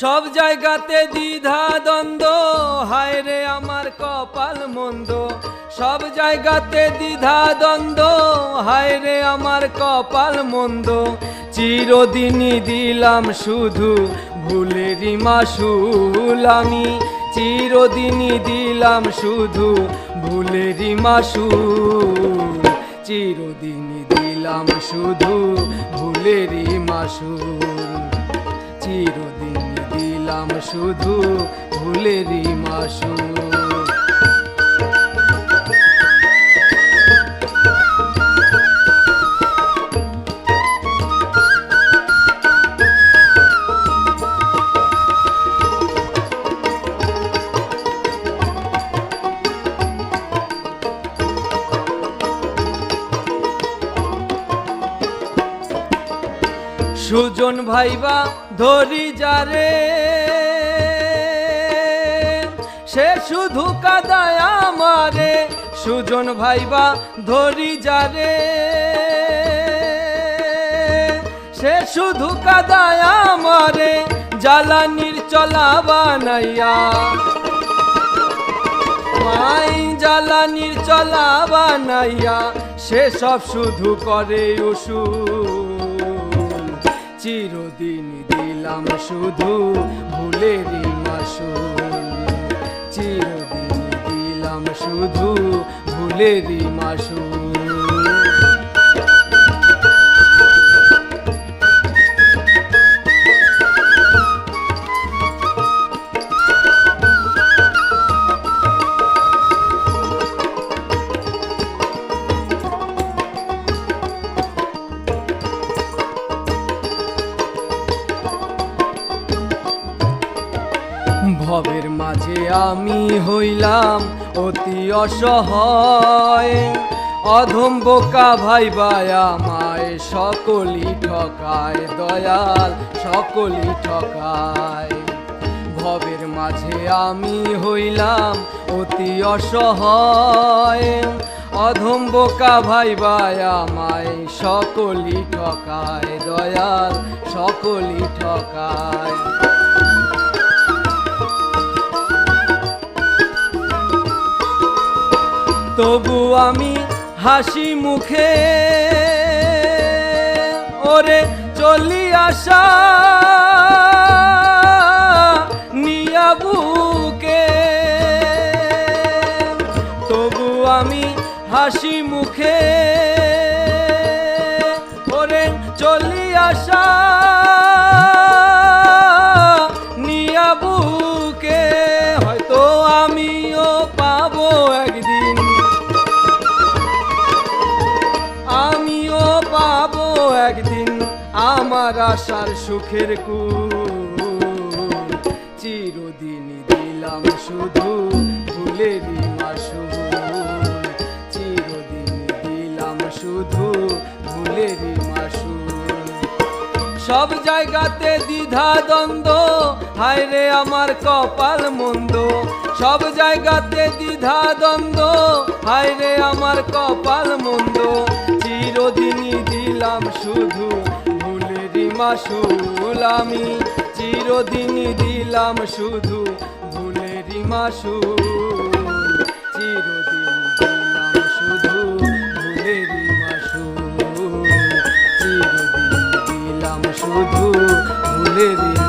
সব জায়গাতে দ্বিধা দ্বন্দ্ব। হায় রে আমার কপাল মন্দ। সব জায়গাতে দ্বিধা দ্বন্দ্ব। হায় রে আমার কপাল মন্দ। চিরদিনই দিলাম শুধু ভুলেরই মাসুল আমি। চিরদিনই দিলাম শুধু ভুলেরই মাসুল। চিরদিনই দিলাম শুধু ভুলেরই মাসুল। চিরদিন দিলাম শুধু ভুলেরই মাসুল। সুজন ভাইবা ধরি যারে সে শুধু কাদায় আমারে, সুজন ভাইবা ধরি যারে। সে শুধু কাদায় আমারে, জ্বালানির চলা বানাইয়া। মাই জ্বালানির চলা বানাইয়া, সে সব শুধু করে উসুল। চিরদিন দিলাম শুধু ভুলেরই দিলাম শুধু ভুলেরই মাসুল। মাঝে আমি হইলাম অতি অসহায়। অধম বোকা ভাই আমায় সকলি ঠকায়, দয়াল সকলি ঠকায়। ভবের মাঝে আমি হইলাম অতি অসহায়। অধম বোকা ভাই আমায় সকলি ঠকায়, দয়াল সকলি ঠকায়। তবু আমি হাসি মুখে ওরে চলি আসা নিয়াবুকে তবু আমি হাসি মুখে আমার আশার সুখের কু চিরদিন দিলাম শুধু ভুলেরই মাসুল। চিরদিন দিলাম শুধু ভুলেরই মাসুল। সব জায়গাতে দ্বিধা দ্বন্দ্ব, হায় রে আমার কপাল মন্দ। সব জায়গাতে দ্বিধা দ্বন্দ্ব, হায় রে আমার কপাল মন্দ। চিরদিনই দিলাম শুধু মাসুল আমি চিরদিনই দিলাম শুধু ভুলেরই মাসুল। চিরদিন দিলাম শুধু ভুলেরই মাসুল। চিরদিন দিলাম শুধু ভুলেরই